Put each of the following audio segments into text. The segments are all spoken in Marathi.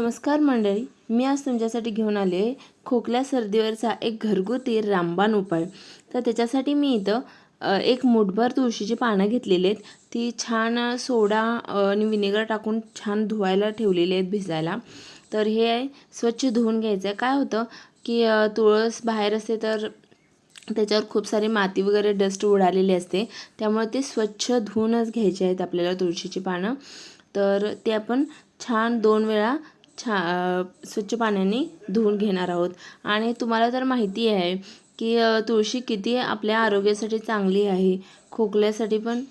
नमस्कार मंडळी मी आज तुमच्यासाठी घेऊन आले खोकल्या सर्दीवरचा एक घरगुती रामबाण उपाय. तर त्याच्यासाठी मी इथं एक मुठभर तुळशीची पानं घेतलेली आहेत. ती छान सोडा आणि विनेगर टाकून छान धुवायला ठेवलेली आहेत भिजायला. तर हे स्वच्छ धुवून घ्यायचं आहे. काय होतं की तुळस बाहेर असते तर त्याच्यावर खूप सारी माती वगैरे डस्ट उडालेली असते. त्यामुळे ते स्वच्छ धुवूनच घ्यायचे आहेत आपल्याला तुळशीची पानं. तर ते आपण छान दोन वेळा छा स्वच्छ पाण्याने धुवून घेणार आहोत. आणि तुम्हाला तर माहिती आहे की तुळशी किती आपल्या आरोग्यासाठी चांगली आहे. खोकल्यासाठी पण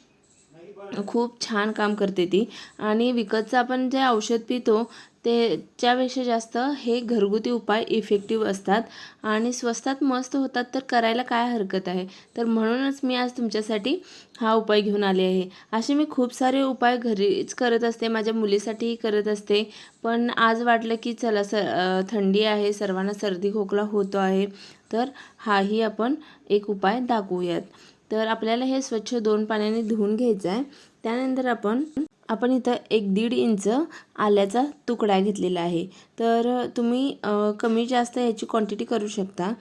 खूप छान काम करते ती. आणि विकतचं आपण जे औषध पितो त्याच्यापेक्षा जास्त हे घरगुती उपाय इफेक्टिव्ह असतात. आणि स्वस्तात मस्त होतात तर करायला काय हरकत आहे? तर म्हणूनच मी आज तुमच्यासाठी हा उपाय घेऊन आले आहे. असे मी खूप सारे उपाय घरीच करत असते माझ्या मुलीसाठीही करत असते. पण आज वाटलं की चला स थंडी आहे सर्वांना सर्दी खोकला होतो आहे तर हाही आपण एक उपाय दाखवूयात. तर आपल्याला हे स्वच्छ दोन पाण्याने धुवून घ्यायचं आहे. त्यानंतर आपण आपण इथं एक दीड इंच आल्याचा तुकडा घेतलेला आहे. तर तुम्ही कमी जास्त याची क्वांटिटी करू शकता.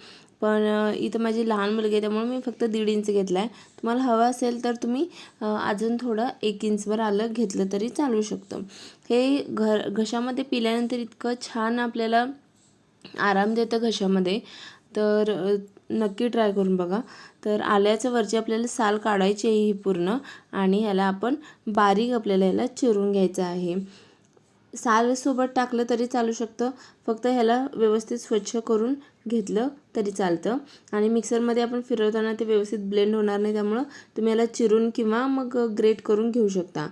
पण इथं माझी लहान मुलगी आहे त्यामुळे मी फक्त दीड इंच घेतला आहे तुम्हाला हवं असेल तर तुम्ही अजून थोडं एक इंचवर आलं घेतलं तरी चालू शकतं. हे घर घशामध्ये पिल्यानंतर इतकं छान आपल्याला आराम देतं घशामध्ये. तर नक्की ट्राय करून बघा. तर आल्याच्या वरची आपल्याला साल काढायची आहे ही पूर्ण आणि ह्याला आपण बारीक आपल्याला ह्याला चिरून घ्यायचं आहे. सालसोबत टाकलं तरी चालू शकतं. फक्त ह्याला व्यवस्थित स्वच्छ करून घेतलं तरी चालतं. आणि मिक्सरमध्ये आपण फिरवताना ते व्यवस्थित ब्लेंड होणार नाही त्यामुळं तुम्ही याला चिरून किंवा मग ग्रेट करून घेऊ शकता.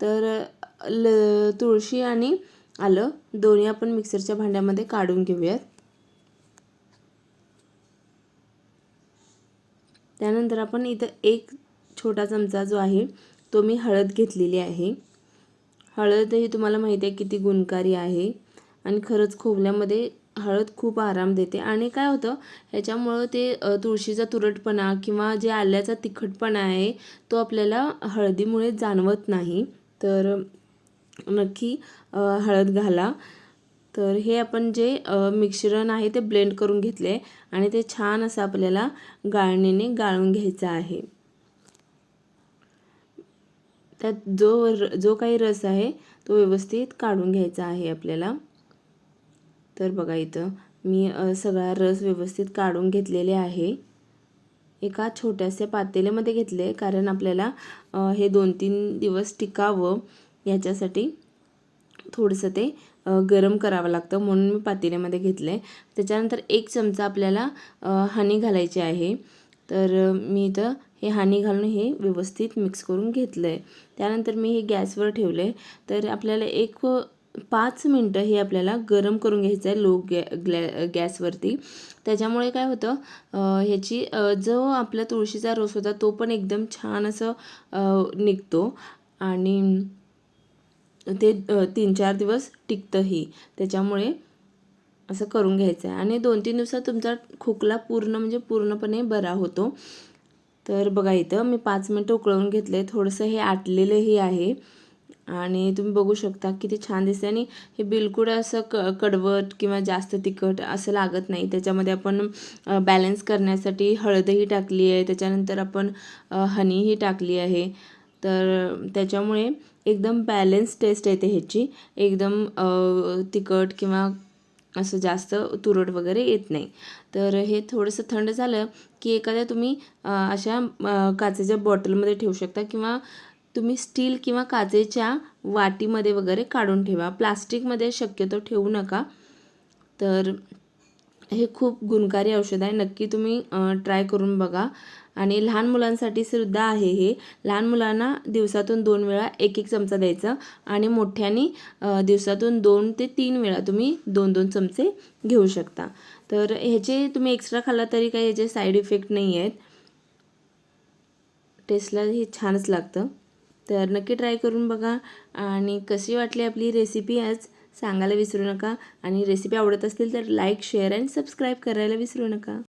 तर ल तुळशी आणि आलं दोन्ही आपण मिक्सरच्या भांड्यामध्ये काढून घेऊयात. त्यानंतर आपण इथं एक छोटा चमचा जो आहे तो मी हळद घेतलेली आहे. हळद ही तुम्हाला माहिती आहे किती गुणकारी आहे आणि खरंच खोबल्यामध्ये हळद खूप आराम देते. आणि काय होतं ह्याच्यामुळं ते तुळशीचा तुरटपणा किंवा जे आल्याचा तिखटपणा आहे तो आपल्याला हळदीमुळे जाणवत नाही. तर नक्की हळद घाला. तर हे आपण जे मिश्रण आहे ते ब्लेंड करून घेतले आणि ते छान असं आपल्याला गाळणीने गाळून घ्यायचं आहे. त्यात जो र जो काही रस आहे तो व्यवस्थित काढून घ्यायचा आहे आपल्याला. तर बघा इथं मी सगळा रस व्यवस्थित काढून घेतलेले आहे. एका छोट्याशा पातेल्यामध्ये घेतले कारण आपल्याला हे दोन तीन दिवस टिकावं याच्यासाठी. थोडंसं ते गरम करावं लागतं म्हणून मी पातेल्यामध्ये घेतलं आहे त्याच्यानंतर एक चमचा आपल्याला हानी घालायची आहे. तर मी इथं हे हानी घालून हे व्यवस्थित मिक्स करून घेतलं आहे त्यानंतर मी हे गॅसवर ठेवलं आहे तर आपल्याला एक पाच मिनटं हे आपल्याला गरम करून घ्यायचं आहे लो गॅ ग्लॅ गॅसवरती. त्याच्यामुळे काय होतं ह्याची जो आपला तुळशीचा रस होता तो पण एकदम छान असं निघतो. आणि ते तीन चार दिवस टिकतंही. त्याच्यामुळे असं करून घ्यायचं आहे आणि दोन तीन दिवसात तुमचा खोकला पूर्ण म्हणजे पूर्णपणे बरा होतो. तर बघा इथं मी पाच मिनटं उकळवून घेतलं आहे थोडंसं हे आटलेलंही आहे. आणि तुम्ही बघू शकता किती छान दिसते आणि हे बिलकुल असं क कडवट किंवा जास्त तिखट असं लागत नाही. त्याच्यामध्ये आपण बॅलन्स करण्यासाठी हळदही टाकली आहे. त्याच्यानंतर आपण हनीही टाकली आहे. तर त्याच्यामुळे एकदम बॅलन्स टेस्ट येते ह्याची. एकदम तिखट किंवा असं जास्त तुरट वगैरे येत नाही. तर हे थोडंसं थंड झालं की एखाद्या तुम्ही अशा काचेच्या बॉटलमध्ये ठेवू शकता किंवा तुम्ही स्टील किंवा काचेच्या वाटीमध्ये वगैरे काढून ठेवा. प्लास्टिकमध्ये शक्यतो ठेवू नका. तर हे खूप गुणकारी औषध आहे. नक्की तुम्ही ट्राय करून बघा. आणि लहान मुलांसाठी सुद्धा आहे हे. लहान मुलांना दिवसातून दोन वेळा एक एक चमचा द्यायचा आणि मोठ्यांनी दिवसातून दोन ते तीन वेळा तुम्ही दोन दोन चमचे घेऊ शकता. तर ह्याचे तुम्ही एक्स्ट्रा खाल्ला तरी काही ह्याचे साईड इफेक्ट नाही आहेत. टेस्टला हे छानच लागतं. तर नक्की ट्राय करून बघा. आणि कशी वाटली आपली रेसिपी आज? सांगायला विसरू नका. आणि रेसिपी आवडत असतील तर लाईक शेअर आणि सबस्क्राईब करायला विसरू नका.